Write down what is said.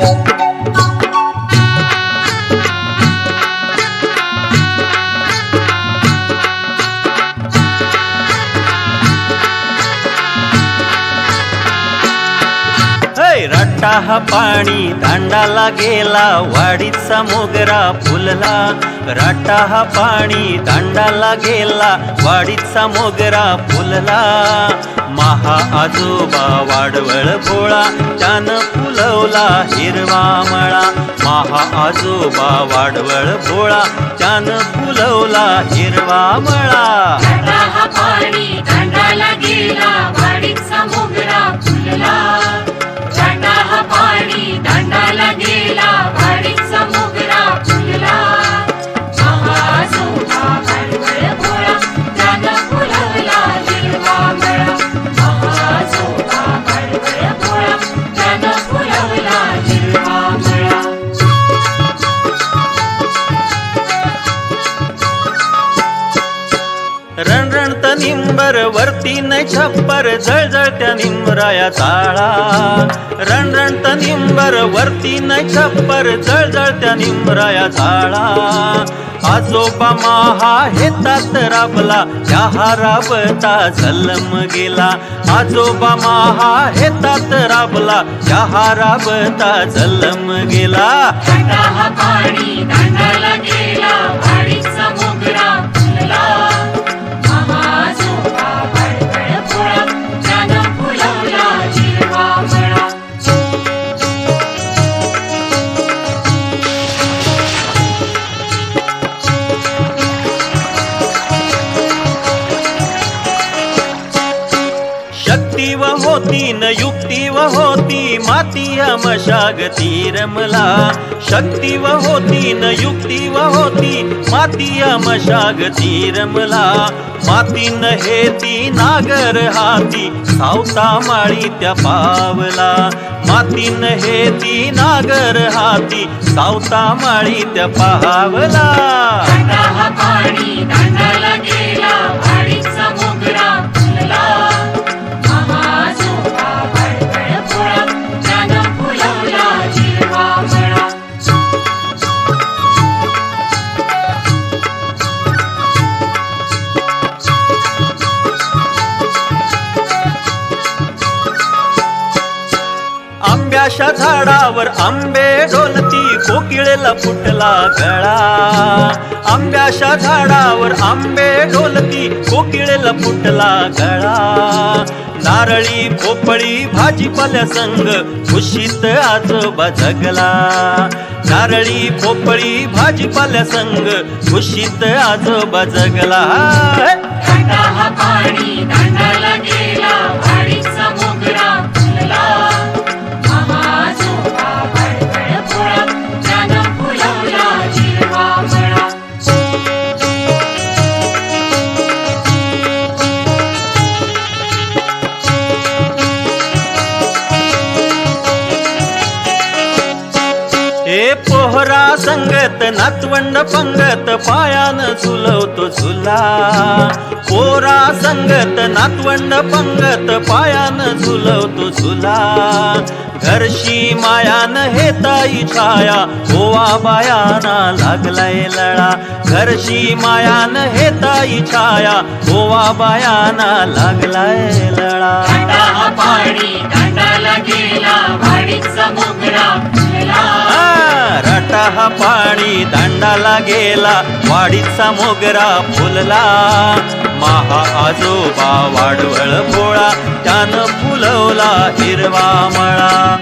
है रट्टा हा पाणी दांडाला गेला वाडीचा मोगरा फुलला. रट्टा हा पाणी दांडाला गेला वाडीचा मोगरा फुलला. महा आजोबा वाडवळ भोळा त्यानं फुलवला हिरवा मळा. महा आजोबा वाडवळ भोळा त्यानं फुलवला हिरवा मळा. पाणी दांडाला गेला वाडीचा मोगरा फुलला. छप्पर वरती न छप्पर जळजळत्या निंबराया ताळा. रणरणत निंबर वरती न छप्पर जळजळत्या निंबराया ताळा. आजोबा महा हेतात राबला चहा राबता जलम गेला. आजोबा महा हेतात राबला चहा राबता जलम गेला. शक्ती व होती न युक्ती व होती माती मशागती रमला शक्ती व होती न युक्ती व होती माती मशागती रमला माती न हेती नागर हाती सावता माळी त्या पावला. माती न हेती नागर हाती सावता माळी त्या पावला. अशा झाडावर आंबे डोलती कोकिळेला फुटला गळा. आंब्याच्या झाडावर आंबे डोलती कोकिळेला फुटला गळा. नारळी पोपळी भाजीपाल्या संग खुशीत आजोबा जगला. नारळी पोपळी भाजीपाल्या संग खुशीत आजोबा जगला. पोहरा संगत नातवंड पंगत पायान झुलवतो झुला. पोरा संगत नातवंड पंगत पायान झुलवतो झुला. घरशी मायान हे ताई छाया ओवा बायाना लागलाय लळा. घरशी मायान हे ताई छाया ओवा बायाना लागलाय लळा. हा पाणी दांडाला गेला वाडीचा मोगरा फुलला. महा आजोबा वाडवळ भोळा त्यानं फुलवला हिरवा मळा.